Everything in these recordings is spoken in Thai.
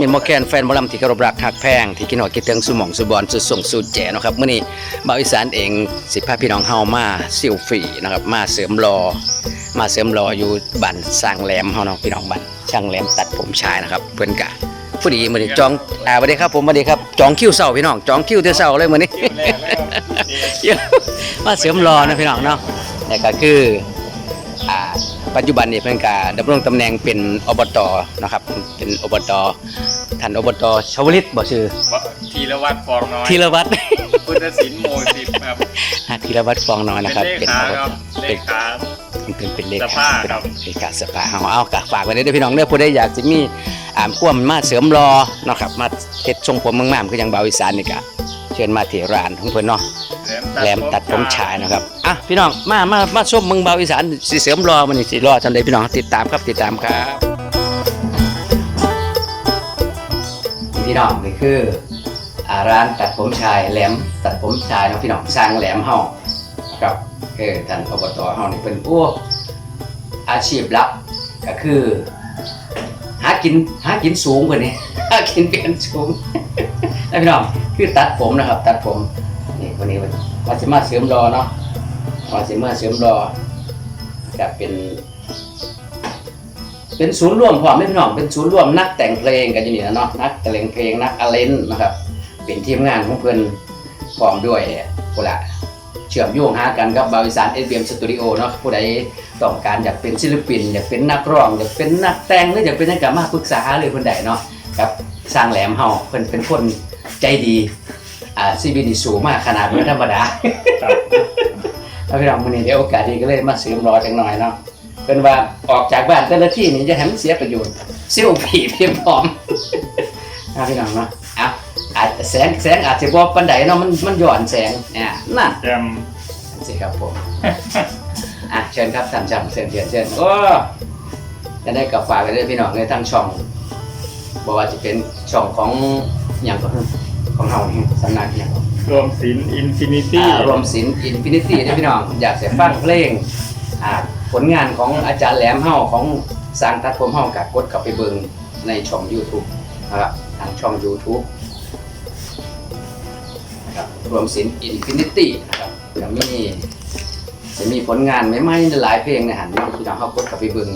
มีหมอแคนแฟนหมอลำที่เคารพรักหักแพงที่กินหอดคิดถึงสุหม่องสุบอนสุดส่งสุดแจ๋เนาะครับมื้อนี้บ่าวอีสานเองสิพาพี่น้องเฮามาซิลฟรีนะครับมาเสริมรอ มาเสริมรออยู่บ้านสร้างแหลมเฮาเนาะพี่น้องบ้านช่างแหลมตัดผมชายนะครับเพิ่นกะผู้ดีมื้อนี้จองอ่าสวัสดีครับผมสวัสดีครับจองคิวเช้าพี่น้องจองคิวแต่เช้าเลยมื้อนี้ มาเสริมรอนะพี่น้องเนาะนี่ก็คืออ่า ปัจจุบันนี่เพิ่นก็ดำรงตำแหน่งเป็นอบตนะครับ เป็นอบตท่านอบตชวลิตบ่ชื่อธีรวัตรฟองน้อยธีรวัตรพุทธศิลป์หมู่สิบครับธีรวัตรฟองน้อยนะครับ เป็นเลขาครับเลเป็นขาเป็นเป็นเลสขาภาเป็นครับเลขาสภาเอาเอากะฝากไว้เด้อพี่น้องเด้อผู้ใดอยากสิมีอ่ามความมาเสริมรอเนาะครับ มาเฮ็ดทรงผมงามๆคือยังเบาอีสานนี่ก็เชิญมาที่ร้านของเพิ่นเนาะ แหลมตัดผมชายนะครับอะพี่น้องมามามาชมเมืองเบาอีสานสีเสริมรอมันนี่สีรอจันเลยพี่น้องติดตามครับติดตามครับพี่น้องนี่คือาร้านตัดผมชายแหลมตัดผมชายนะพี่น้องสร้างแหลมเฮาครับเออท่านอบตเฮานี่เป็นโอ้อาชีพลับก็คือ หากินหากินสูงกว่านี้หากินเปลี่ยนสูงนะพี่น้องคือตัดผมนะครับ ตัดผม นี่วันนี้ว่าจะมาเสริมรอเนาะว่าจะมาเสริมรอก็เป็นเป็นศูนย์รวมพร้อมเลยพี่น้องเป็นศูนย์รวมนักแต่งเพลงกันอยู่นี่นะเนาะนักแต่งเพลงนักอาเลนนะครับ เป็นทีมงานของเพื่อนพร้อมด้วยผู้ละเชื่อมโยงหากันกับบาวิสานเอสบีเอ็มสตูดิโอเนาะผู้ใดต้องการอยากเป็นศิลปินอยากเป็นนักร้องอยากเป็นนักแต่งหรืออยากเป็นนักการมาปรึกษาหรือคนใดเนาะครับสร้างแหลมเฮาเพิ่นเป็นคนใจดี อ่าซีบีดีสูงมากขนาดไม่ธรรมดาเอาพี่น้องมื้อนี้เดี๋ยวโอกาสดีก็เลยมาเสริมรอจังหน่อยเนาะเป็นว่าออกจากบ้านแต่ละที่นี่จะให้มันเสียประโยชน์เซี่ยวผีเพียงพร้อมเอาพี่น้องเนาะเอาอาจแสงแสงอาจจะบ่ปานใดเนาะมันมันหย่อนแสงเนี่ยนั่นแจมสิครับผมอะเชิญครับท่านจำเชิญเชิญเชิญโอ้จะได้กับฝากไปด้วยพี่น้องในทั้งช่องบอกว่าจะเป็นช่องของอย่างของ ของเฮานี่สำนักอย่างรวมศิลป์อินฟินิตี้อ่ารวมศิลป์อินฟินิตี้ด้วยพี่น้องอยากจะฟังเพลงอ่าผลงานของอาจารย์แหลมเฮาของสร้างตัดผมเฮากะกดเข้าไปเบิ่งในช่อง YouTube นะครับทางช่อง YouTube นะครับรวมศิลป์อินฟินิตี้นะครับจะมีจะมีผลงานใหม่ๆหลายเพลงในหันเนาะพี่น้องเขากดเข้าไปเบิ่ง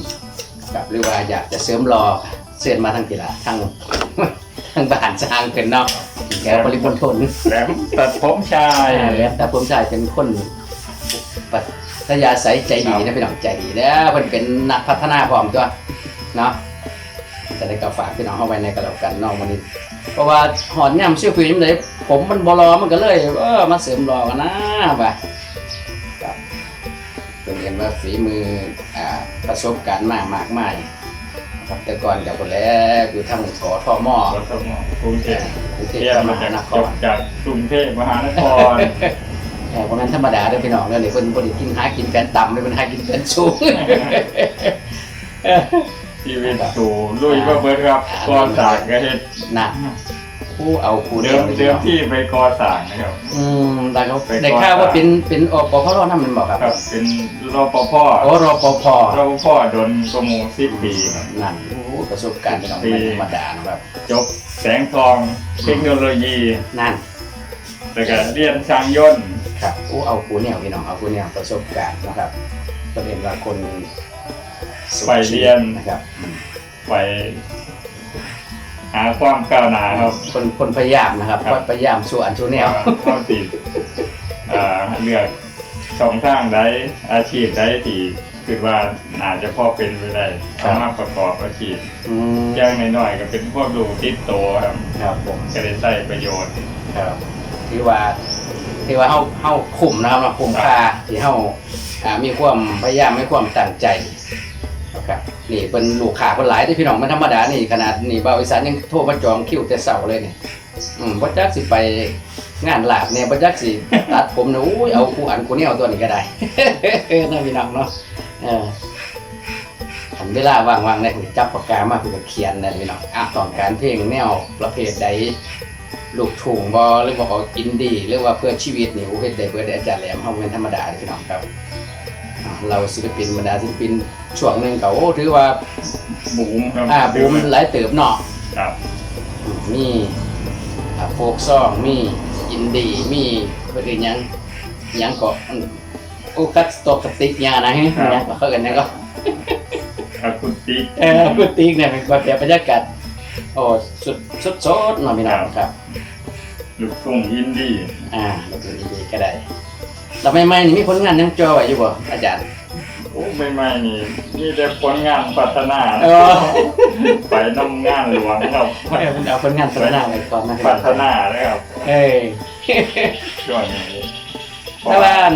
กับหรือว่าอยากจะเสริมรอเชิญมาทางทีละทางทางบ้านสร้างเป็นเนาะ แถวปริมณฑลแหลมตัดผมชายแล้วแต่ผมชายเป็นคนปัทยาใสยใจดีนะพี่น้องใจดีแล้วเพิ่นเป็นนักพัฒนาพร้อมตัวเนาะจะได้กับฝากพี่น้องเข้าไว้ในกระดับกันเนอกวันนี้ เพราะว่าหอนย่ำเชื่อฟิล์มเลยผมมันบรอมันก็เลย เออมาเสริมรอกันนะบ่ะครับเป็นเรียนว่าฝีมืออ่าประสบการณ์มากมากมายครับ แต่ก่อนกับคนแรกอยู่ทางขอทอมอรถมกรุงเทพกรุงเทพเทียบมมาหาจากนคจรบจากกรุงเทพมหานครแต่เพราะงั้นธรรมดาเด้อพี่น้องเด้อนี่เพิ่นบ่ได้กินหากินแฟนต่ำเลยเพิ่นหากินแฟนสูง ชีวิตสู่ลุยก็เบิร์ดครับก่อสร้างก็เฮ็ดน่ะ ผู้เอาผู้เดิเดียวมเดิมที่ไปก่อสร้างนะครับ อืมแต่เขาไปได้ก่อนข่าวว่าเป็นเป็นอปพรนำมันบอกครับครับเป็นรปภโอ้รปภรปภดนกว่าหมูสิบปีครับ นั่นโอ้ประสบการณ์พี่น้องปีไม่ธรรมดานะครับจบแสงทองเทคโนโลยีนั่นแล้วก็เรียนช่างยนต์ครับผู้เอาผู้แนวพี่น้องเอาผู้แนวประสบการณ์นะครับก็เห็นว่าคนสุดไปเรียนนะครับอืมไป หาความก้าวหน้าครับ คนคนพยายามนะครับครับ พยายามสู่อันสู่แนว เข้าติดอ่าเลือกช่องทางใดอาชีพใดที่คิดว่าน่าจะพอเป็นไปได้ครับ สามารถประกอบอาชีพอืมอย่างน้อยๆก็เป็นพวกดูติดโตวครับครับผมก็ได้ใช้ประโยชน์ ครับที่ว่าที่ว่าเฮาเฮาคุ้มนะครับเนาะคุ้มค่าที่เฮาอ่ามีความพยายามมีความตั้งใจนะครับ นี่เป็นลูกค้าคนหลายที่พี่น้องมันธรรมดานี่ขนาดนี่บ่าวอีสานยังโทรมาจองคิวแต่เช้าเลยนี่อืมบ่จักสิไปงานลาบเนี่ยบ่จักสิตัดผมนะอุ้ยเอาผู้อันกูนี่เอาตัวนี้ก็ได้ นะพี่น้องเนาะเอออันเวลาว่างๆได้ผมจับปากกามาผมก็เขียนนะพี่น้องอะต้องการเพลงแนวประเภทใดลูกทุ่งบอหรือว่าออกอินดี้หรือว่าเพื่อชีวิตนี่โอ้เฮ็ดได้เบิดได้อาจารย์แหลมเฮาเป็นธรรมดาพี่น้องครับ เราศิลปินบรรดาศิลปินช่วงหนึงก็โอ้ถือว่าบูมครับอ่าบูมหลายเติบเนาะครับมีอ่าโฟกซองมีอินดี้มีเพื่อนหยังหยังก็อืมโอ้คัดสตอกสติ๊กยานะฮะหยังก็เขากันนะก็อะคูติกเออกุฏิเนี่ยเป็นแบบบรรยากาศโอ้สุดสุดโซดหน่อยพี่น้องครับลูกทุ่งอินดี้อ่าเราดูดีๆก็ได้ เราไม่ไม่นี่มีผลงานยังจอไว้อยู่บ่อาจารย์ โอ้ไม่ไม่นี่นี่แต่ผลงานพัฒนาเออ ไปน้ำงานหลวงครับเออมันเอาผลงานพัฒนาไว้ก่อนนะพี่น้พัองฒนาเลยครับเอ้ยช่วงนี้แต่ว่าอัน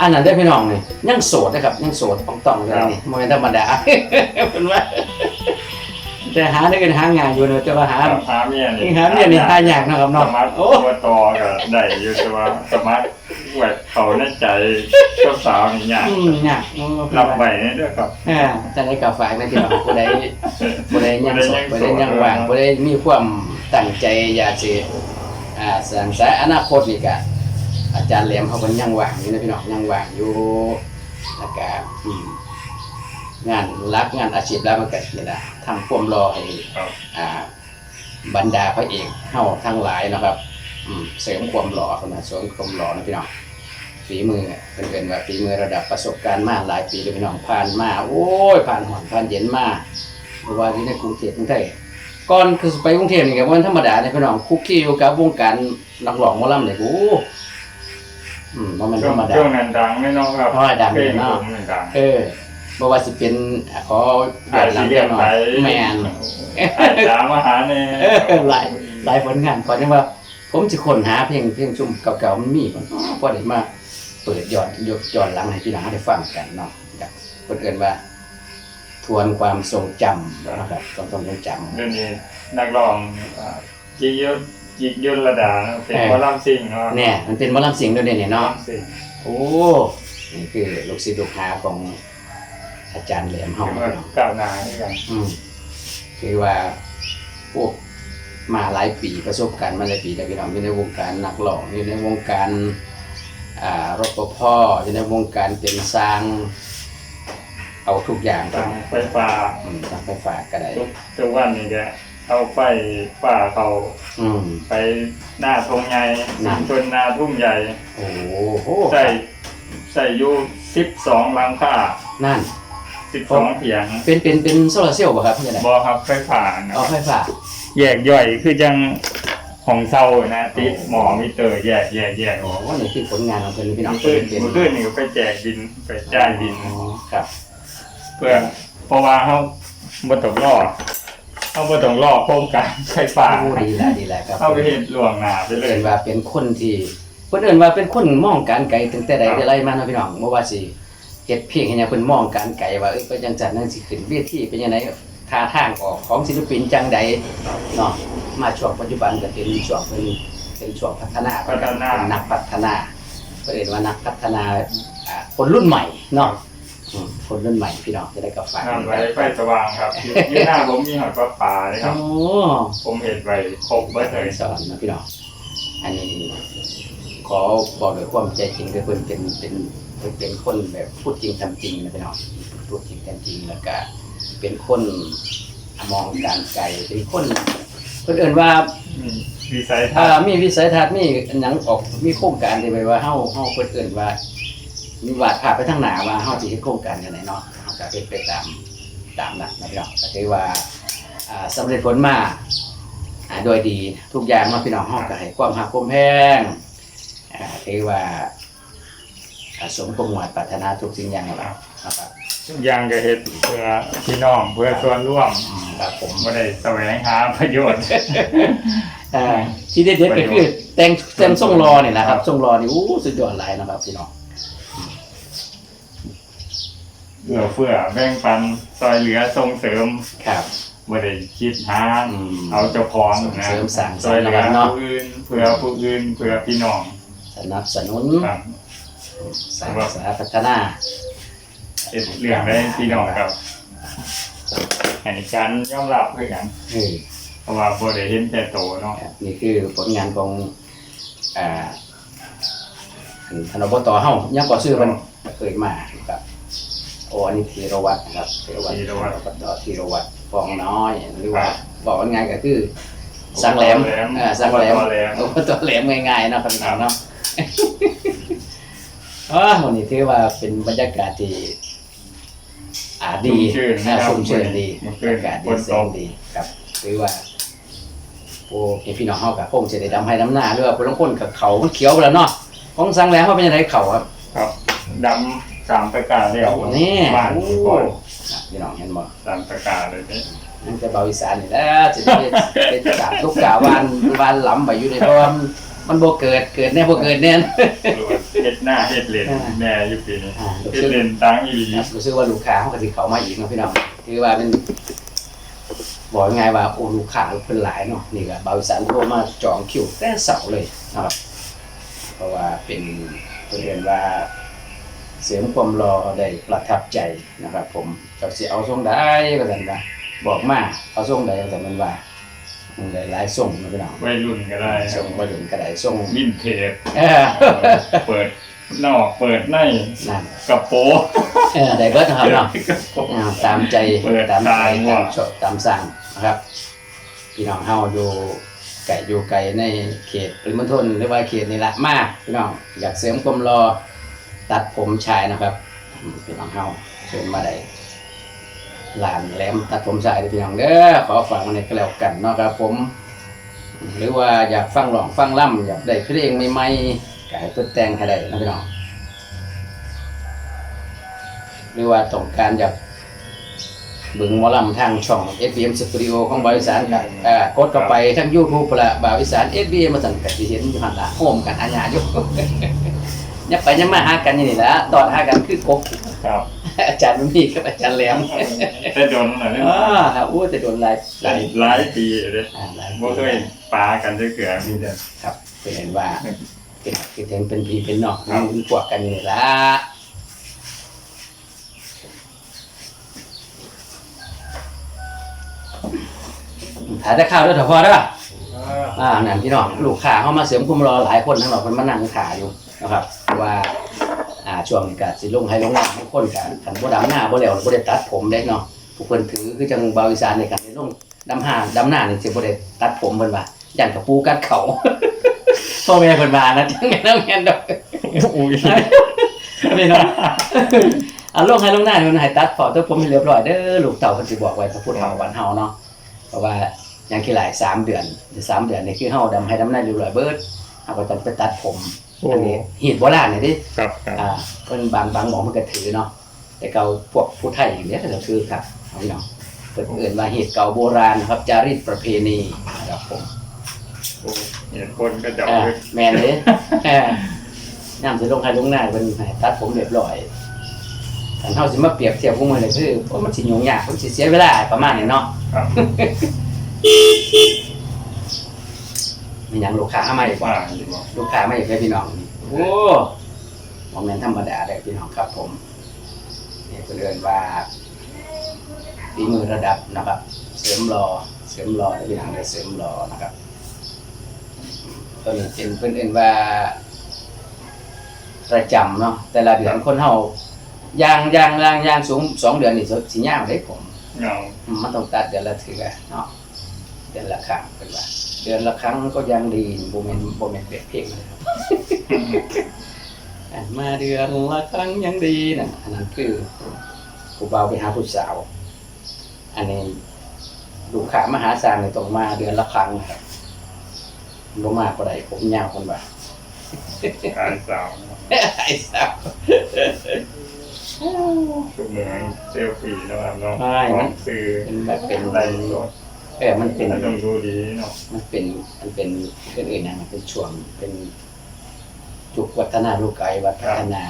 อันนั้นได้อพี่น้องนี่ยังโสดนะครับยังโสดต้องต้องเลยนี่โมเป็นธรรมดา เป็นว่า แต่หาได้กันหางานอยู่เนอะจะมาหาครับหาเมียนี่หาเนี่ยนี่หายากนะครับสเนาะมัครโอ้ ตัวต่อก็ได้อยู่แต่ว่าสมัครแหวกเขาในใจเจ้าสาวนี่ยากอืมยากอืมรับไปนี่ด้วยครับ อ่าจะได้กาฝากนะพี่น้องผู้ใดผู้ใดยังโสดผู้ผู้ใดใดยัยังงโสดว่างผู้ใดมีความตั้งใจอยากสิอ่าสร้างสายอนาคตนี่ก็อาจารย์แหลมเขาก็ยังว่างอยู่นะพี่น้องยังว่างอยู่แล้วก็อืม งานรักงานอาชีพแล้วมันก็นี่นะทำความรอให้ครับอ่าบรรดาพระเอกเฮาทั้งหลายนะครับอืมเสริมความหล่อเข้ามาเสริมความหล่อนะพี่น้องฝีมือเพื่อนๆว่าฝีมือระดับประสบการณ์มาหลายปีเลยพี่น้องผ่านมาโอ้ยผ่านหอนผ่านเย็นมาเพราะว่าที่ในกรุงเทพกรุงไทยก่อนคือไปกรุงเทพนี่ก็บ่แมันธรรมดาเนี่ยพี่น้องคุกคีอยู่กับวงการนักร้องหมอลำเนี่ยโอ้อืมบ่แมันช่ธวรงรมดาช่วงนั้นดังไม่น้องครับเพราะว่าดังเพลงเนาะผมนี่ดังเออ บ่ว่าสิเป็นขอหายหลัสีงเรีเรียยกนหน่ไปอยแม่นอาจารย์มาหาเนี่ยเออหลายหลายผลงานก่อนที่ว่า ผมจะค้นหาเพลงเพลงชุ่มเก่าๆมันมีก่อนพอได้มาเปิดย้อนยกย้อนหลังให้พี่น้องได้ฟังกันเนาะจากคนอื่นว่า ทวนความทรงจำนะครับความทรงจำเรื่องนี้นักร้องอ่าจิกยุทธจิกยุทธระดานะเป็นหมอลำซิ่งเนาะเนี่ยมันเป็นหมอลำเสียงด้วยเนี่ยหมอเนาะ ลำซิ่งโอ้ นี่คือลูกศิษย์ลูกหาของ อาจารย์แหลมเฮาก็เนาะก้าวหน้าให้กันอืมคือว่าพวกมาหลายปีประสบการณ์มาหลายปีแต่พี่น้องอยู่ในวงการนักร้องอยู่ในวงการอ่ารปภอยู่ในวงการเป็นสร้าง เอาทุกอย่างทางไฟฟ้าอืมทางไฟฟ้าก็ได้ทุกทุกวันนี้แกเอาไฟฟ้าเขาอืมไปหน้าทงใหญ่น่ะชนนาทุ่งใหญ่โอ้โหใส่ใส่อยู่สิบสองลังค่านั่น สิบสองเถียงเป็นเป็นเป็นโซลาร์เซลล์ป่ะครับพี่ไหนบอครับไฟฟ้านะเอาไฟฟ้าแยกย่อยคือจังของเซานะติดหมอมิเตอร์แยกแยกแยกโอ้ว่านี่คือผลงานของเพิ่นพี่น้องมือเพิ่ขึ้นนเป็นมือขึ้นนี่ก็ไปแจกดินไปจ่ายดินอ๋อครับ เพื่อเพราะว่าเขาบ่ต้องรอเขาบ่ต้องรอโครงการไฟฟ้าโอ้ดีแหละดีแหละครับเข้าไปเห็นล่วงหน้าไปเลเอิยนว่าเป็นคนที่เพิ่นเอิ้นว่าเป็นคนมองการไกลตั้งแต่ใดแต่ไรมาเนาะพี่น้องบ่ว่าสิ เฮ็ดเพลงให้หยังเพิ่นมองการไกลว่าเอ้ยเป็นจังซั่นนั่นสิขึ้นเวทีเป็นจังไดท่าทางออกของศิลปินจังใดเนาะมาช่วงปัจจุบันก็เป็นช่วงเพิ่นเป็นช่วงพัฒนาพัฒนาเป็นนักพัฒนาเพิ่นเอิ้นว่านักพัฒนาอ่าคนรุ่นใหม่เนาะอืมคนรุ่นใหม่พี่น้องจะได้กับฝากงานไว้ไฟสว่างครับอยู่อยู่หน้าผมมีหอดปลาปลาเลยคโอ้รับผมเห็นไว้ครบเบิดเลยสอนนะพี่น้องอันนี้ขอบอกด้วยความใจจริงคือเพิ่นเป็นเป็น เพิ่นเป็นคนแบบพูดจริงทำจริงนะพี่น้องพูดจริงทำจริงแล้วก็เป็นคนมองการไกลเป็นคนเพิ่นเอิ้นว่ามีวิสัยทัถ้าศน์มีวิสัยทัศน์มีอันหยังออกมีโครงการที่ไว้ว่าเฮาเฮาเพิ่นเอิ้นว่ามีวาดภาพไปทางหน้าว่าเฮาสิเฮ็ดโครงการจังไดเนาะเฮาก็เฮ็ดไปตามตามนั้นนะพี่น้องก็ถือว่าอ่าสำเร็จผลมาอ่าโดยดีทุกอย่างเนาะพี่น้องเฮาก็ให้ความหักความแพงอ่าถือว่าอ่า สมความหวังปรารถนาทุกสิ่งอย่างแล้วนะครับทุกอย่างก็เฮ็ดเพื่อพี่น้องเพื่อส่วนร่วมอืมครับผมไม่ได้แสวงหาประโยชน์อ่าที่เด็ดๆก็คือแต่งแต่งทรงรอนี่แหละครับทรงรอนี่อู้สุดยอดหลายนะครับพี่น้องเอื้อเฟื้อแบ่งปันซอยเหลือส่งเสริมครับไม่ได้คิดหาอืมเอาเจ้าของส่งนะเสริมสร้างสซรอยรค์เหลืนะคอรับเนาะผู้อื่นเพื่อผู้อื่นเพื่อพี่น้องสนับสนุนครับ สร้าสาพัฒนาเฮ็ดเรื่องได้พี่น้องครับให้การยอมรับคือกันเออเพราะว่าบ่ได้เห็นแต่โตเนาะครับนี่คือผลงานของอ่าธนบตเฮายังก่อชื่อมันเคยมาครับโอ้อันนี้ธีรวัตรครับธีรวัตรธีรวัตรธีรวัตรฟองน้อยหรือว่าบอกว่าไงก็คือสังแหลมอ่าสังแหลมตัวแหลมโอ้ตัวแหลมง่ายๆเนาะคน้องเนาะ อ๋อวันนี้ถือว่าเป็นบรรยากาศที่อ่าดีชุ่มชื่นอ่านะครับชุ่มชื่นดีเมื่บอรคืรนยากาศดีฝนตกเสียงดีครับถือว่าโอ้พี่น้องเฮากับคงจะได้ดำให้ดำหน้าหรือว่าผู้ลางคนกับเขามันเขียวไปแล้วเนาะของสังแหลมเขาเป็นยังไงเขาครับ ครับดำสามประกาศแล้วนี่ บ้านโอ้ก่อนอะพี่น้องเห็นบ่สามประกาศเลยนี่นั่นจะเบาอีสานนี่แหล้วจะได้เป็นกาบลูกกาบานวานหล้ำไปอยู่ในเพราะว่ามัน มันบ่เกิดเกิดแน่บ่เกิดแน่รู้ว่าเฮ็ดหน้าเฮ็ดเลนอ่าแม่อยู่ปีนี้อ่า เฮ็ดเลนตั้งอีหลีครับรู้สึกว่าลูกค้าเขาก็สิเขามาอีกเนาะพี่น้องคือว่าเป็นบอกยังไงว่าโอ้ลูกค้าเพิ่นหลายเนาะนี่ก็เบาอีสานโทรมาจองคิวแต่เสาร์เลยนะครับเพราะว่าเป็นเพิ่นเรียนว่า เสริมความรอได้ประทับใจนะครับ ผมจักสิเอาส่งได้ก็ซั่นนะบอกมาเอาส่งได้แต่มันว่า มันได้หลายส่งนะพี่น้องวัยรุ่นก็ได้ส่งบ่ถึงก็ได้ส่งวินเทจเออเปิดนอกเปิดในนั่นกระโปรงเออได้เบิดนะครับเนาะกระโปรงอ่าตามใจเปิดตามใจทางว่ะตามชอบตามสั่งนะครับ พี่น้องเฮาอยู่ไก่อยู่ไก่ในเขตปริมณฑลหรือว่าเขตนี่ละมากพี่น้องอยากเสริมความรอตัดผมชายนะครับอืมพี่น้องเฮาเชิญมาได้ ลานแหลมตัดผมชายเด้อพี่น้องเด้อขอฟังในอยก็แล้วกันเนาะครับผม หรือว่าอยากฟังร้องฟังล่ำอยากได้เพลงใหม่ๆก็ให้เพิ่นแต่งให้ได้นะพี่น้องหรือว่าต้องการอยากบิ่งมอลำทางช่อง SBM Studio ของบริษัทกันกดเข้าไปทั้ง YouTube ละบริษัท SBM มาสั่นก็สิเห็นอยู่หันละโฮมกันอาญาอยู่ยับไปยับมาหากันอยู่นี่แหละตอนหากันคือกบครับ อาจารย์มันมีกับอาจารย์แหลมแต่โดนหน่อยนึงอ่าครับโอ้แต่โดนหลายหหลาลายยหลายปีเลยอ่าหลายบ่เคยปากันจะเกือมีแต่ครับเป็นเห็นว่าเป็นคือเป็นเป็นพี่เป็นน้องครับมันพวกกันอยู่นี่ละถ่ายแต่ข้าวด้วยเถอะพอเด้ออ่านั่นพี่น้องลูกค้าเข้ามาเสริมคุมรอหลายคนทั้งหมดมันมานั่งขาอยู่นะครับว่าอ่า ช่วงนี้ก็สิลงให้ลงหน้าบางคนก็คันบ่ดำหน้าบ่แล้วบ่ได้ตัดผมได้เนาะผู้เพิ่นถือคือจังบาวอีสานนี่กันลงดำหาดำหน้านี่สิบ่ได้ตัดผมเพิ่นว่าย่านกับปูกัดเขาพ่อแม่เพิ่นว่านะจังไงนำแม่นดอกอุ้ยนี่เนาะอ่าลงให้ลงหน้านี่มันให้ตัดพอตัวผมให้เรียบร้อยเด้อลูกเต่าเพิ่นสิบอกไว้ถ้าพูดเฮาวันเฮาเนาะเพราะว่ายังขี้หลายสามเดือนหรือสามเดือนนี่คือเฮาดำให้ดำหน้าเรียบร้อยเบิดเฮาก็ต้องไปตัดผม โอ้ อันนี้หีดโบราณนี่ดิครับครับอ่าเพิ่นบางบางหมอมันก็ถือเนาะแต่เก่าพวกผู้ไทยอย่างเนี้ยก็จะถือครับเอาพี่น้องเพิ่นเอื่นว่าหีดเก่าโบราณนะครับจารีตประเพณีนะครับผม โอ้เห็นคนก็จะอ่าเอาไปแม่นเด้เออย่ามสิลงให้ลงหน้าเพิ่นให้ตัดผมเรียบร้อยคันเฮาสิมาเปรียบเทียบพวกมื้อนี่คือโอ้มันสิยุ่งยากมันสิเสียเวลาประมาณนี้เนาะ ครับ มีหยังลูกค้ามาอีกว่าว่าอยู่บ่ลูกค้ามาอีกเลยพี่น้อง โอ้โมเมนต์ธรรมดาเลยพี่น้องครับผมนี่ก็เรียนว่าฝีมือระดับนะครับ เสริมรอเสริมรอเลยพี่น้องเลยเสริมรอนะครับตัวนี้เป็นเพื่อนเอ็นว่าประจำเนาะแต่ละเดือนคนเฮายางยางยางยางสูงสองเดือนนี่สิย่างได้ผม เงามันต้องตัดเดือนละเถือเนาะเดือนละครั้งเป็นว่า เดือนละครั้งก็ยังดีโบเมนโบเมนเปรียบเพียงเลยครับอะมาเดือนละครั้งยังดีนะอันนั้นคือผู้เบาวไปหาผู้สาว อันนี้ลูกค้ามหาศาลเลยต้องมาเดือนละครั้งนะครับบ่มากกว่าใดผมยาวคนว่าขายสาวไอ้สาวทุกเมืองเซลฟี่แล้วครับเนาะใช่ขมัอนงซื้อเป็นแบบเป็นไล่สดเออมันเป็นแล้วต้องดูดีเนาะมันเป็นมันเป็นเป็นอื่นนะมันเป็นช่วงเป็นจุกวัฒนาลูกไก่วัฒนา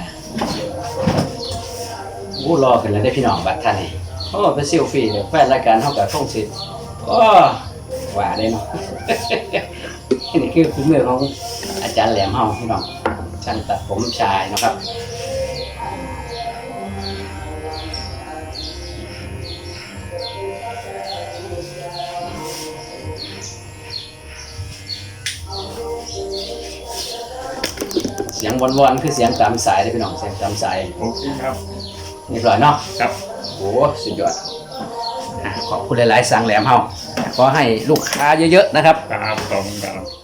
อู้รอขึ้นแล้วได้พี่น้องบัดท่านนี่โอ้ไปซิลฟี่เดี๋ยวแฟนรายการเท่ากับท่องสิทธิ์โอ้ว่าได้เนาะนี่คือฝีมือของอาจารย์แหลมเฮาพี่น้องช่างตัดผมชายนะครับ สียงวอนๆคือเสียงตามสายเลยพี่น้องเสียงตามสายโอเคครับเรียบร้อยเนาะครับโอ้สุดยอดอะขอบคุณหลายๆสังแหลมเฮาขอให้ลูกค้าเยอะๆนะครับครับขอบคุณครับ